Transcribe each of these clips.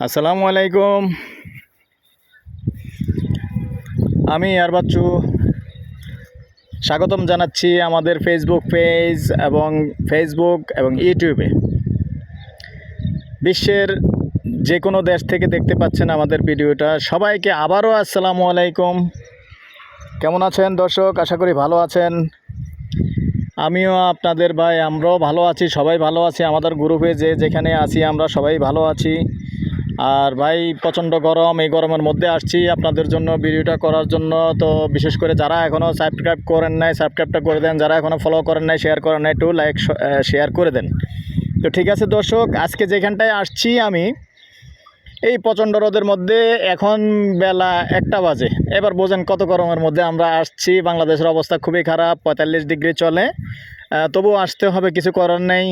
আসসালামু আলাইকুম। আমি আর বাচ্চু। স্বাগতম জানাচ্ছি আমাদের ফেসবুক পেজ এবং ফেসবুক এবং ইউটিউবে বিশ্বের যে কোনো দেশ থেকে দেখতে পাচ্ছেন আমাদের ভিডিওটা। সবাইকে আবারও আসসালামু আলাইকুম। কেমন আছেন দর্শক? আশা করি ভালো আছেন। আমিও আপনাদের ভাই, আমরাও ভালো আছি, সবাই ভালো আছি। আমাদের গ্রুপে যে যেখানে আছি, আমরা সবাই ভালো আছি। আর ভাই, প্রচণ্ড গরম। এই গরমের মধ্যে আসছি আপনাদের জন্য ভিডিওটা করার জন্য। তো বিশেষ করে যারা এখনও সাবস্ক্রাইব করেন নাই সাবস্ক্রাইবটা করে দেন। যারা এখনও ফলো করেন নাই শেয়ার করেন নাই, একটু লাইক শেয়ার করে দেন। তো ঠিক আছে দর্শক, আজকে যেখানটায় আসছি আমি, এই প্রচণ্ড রোদের মধ্যে এখন বেলা একটা বাজে। এবার বোঝেন কত গরমের মধ্যে আমরা আসছি। বাংলাদেশের অবস্থা খুবই খারাপ, পঁয়তাল্লিশ ডিগ্রি চলে। তবুও আসতে হবে, কিছু করার নেই।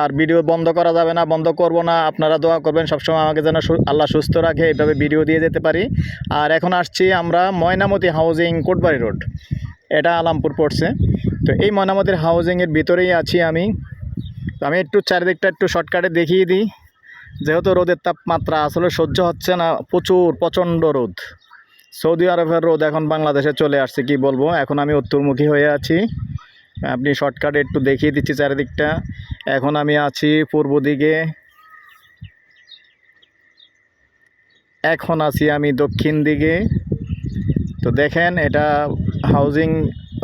আর ভিডিও বন্ধ করা যাবে না, বন্ধ করব না। আপনারা দোয়া করবেন, সবসময় আমাকে যেন আল্লাহ সুস্থ রাখে, এইভাবে ভিডিও দিয়ে যেতে পারি। আর এখন আসছি আমরা ময়নামতি হাউজিং কোটবাড়ি রোড। এটা আলামপুর পড়ছে। তো এই ময়নামতির হাউজিংয়ের ভিতরেই আছি আমি। তো আমি একটু চারিদিকটা একটু শর্টকাটে দেখিয়ে দিই। যেহেতু রোদের তাপমাত্রা আসলে সহ্য হচ্ছে না, প্রচুর, প্রচণ্ড রোদ। সৌদি আরবের রোদ এখন বাংলাদেশে চলে আসছে, কি বলব? এখন আমি উত্তরমুখী হয়ে আছি। আপনি শর্টকাটে একটু দেখিয়ে দিচ্ছি চারিদিকটা। এখন আমি আছি পূর্ব দিকে। এখন আছি আমি দক্ষিণ দিকে। তো দেখেন, এটা হাউজিং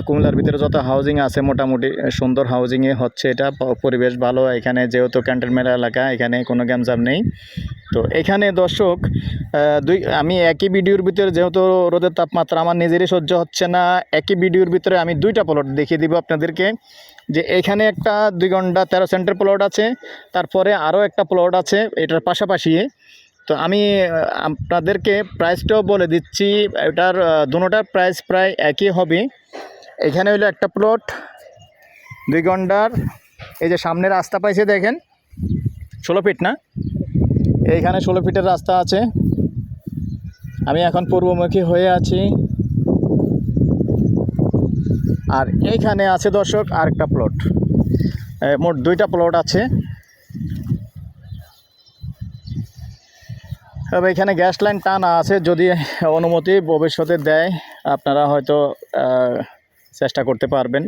কুমিল্লার ভিতরে যত হাউজিং আছে মোটামুটি, সুন্দর হাউজিংয়ে হচ্ছে এটা। পরিবেশ ভালো, এখানে যেহেতু ক্যান্টনমেন্ট এলাকা, এখানে কোনো গ্যামজাম নেই। তো এখানে দর্শক দুই, আমি একই ভিডিওর ভিতরে যেহেতু রোদের তাপমাত্রা আমার নিজেরই সহ্য হচ্ছে না, একই ভিডিওর ভিতরে আমি দুইটা প্লট দেখিয়ে দিব আপনাদেরকে। যে এখানে একটা দুই ঘণ্টা তেরো সেন্টার প্লট আছে, তারপরে আরও একটা প্লট আছে, এটার পাশাপাশি। তো আমি আপনাদেরকে প্রাইসটাও বলে দিচ্ছি, এটার দুটার প্রাইস প্রায় একই হবে। এখানে হলো একটা প্লট দুই ঘণ্টার, এই যে সামনে রাস্তা পাইছে দেখেন, ষোলো ফিট না? এইখানে ষোলো ফিটের রাস্তা আছে। আমি এখন পূর্বমুখী হয়ে আছি। আর এইখানে আছে দর্শক আরেকটা প্লট মোট দুইটা প্লট আছে। তবে এখানে গ্যাস লাইন টানা আছে, যদি অনুমতি ভবিষ্যতে দেয়, আপনারা হয়তো চেষ্টা করতে পারবেন।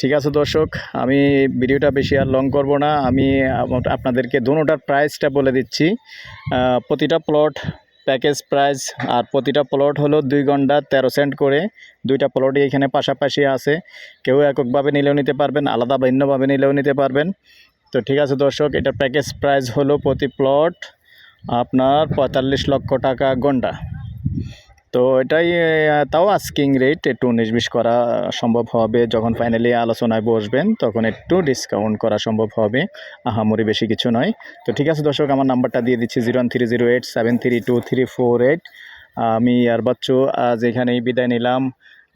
ঠিক আছে দর্শক, আমি ভিডিওটা বেশি আর লং করব না। আমি আপনাদেরকে দুটার প্রাইসটা বলে দিচ্ছি। প্রতিটা প্লট প্যাকেজ প্রাইস আর প্রতিটা প্লট হলো দুই ঘণ্টা তেরো সেন্ট করে। দুইটা প্লটই এখানে পাশাপাশি আছে। কেউ এককভাবে নিলেও নিতে পারবেন, আলাদা ভিন্নভাবে নিলেও নিতে পারবেন। তো ঠিক আছে দর্শক, এটার প্যাকেজ প্রাইস হলো প্রতি প্লট আপনার পঁয়তাল্লিশ লক্ষ টাকা ঘণ্টা। তো এটাই তাও আস্কিং রেট একটু উনিশ বিশ করা সম্ভব হবে। যখন ফাইনালি আলোচনায় বসবেন, তখন একটু ডিসকাউন্ট করা সম্ভব হবে। আহামরি বেশি কিছু নয়। তো ঠিক আছে দর্শক, আমার নাম্বারটা দিয়ে দিচ্ছি zero three zero eight seven three two three four eight আমি আর বাচ্চু আজ এখানেই বিদায় নিলাম।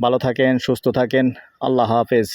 ভালো থাকেন, সুস্থ থাকেন। আল্লাহ হাফেজ।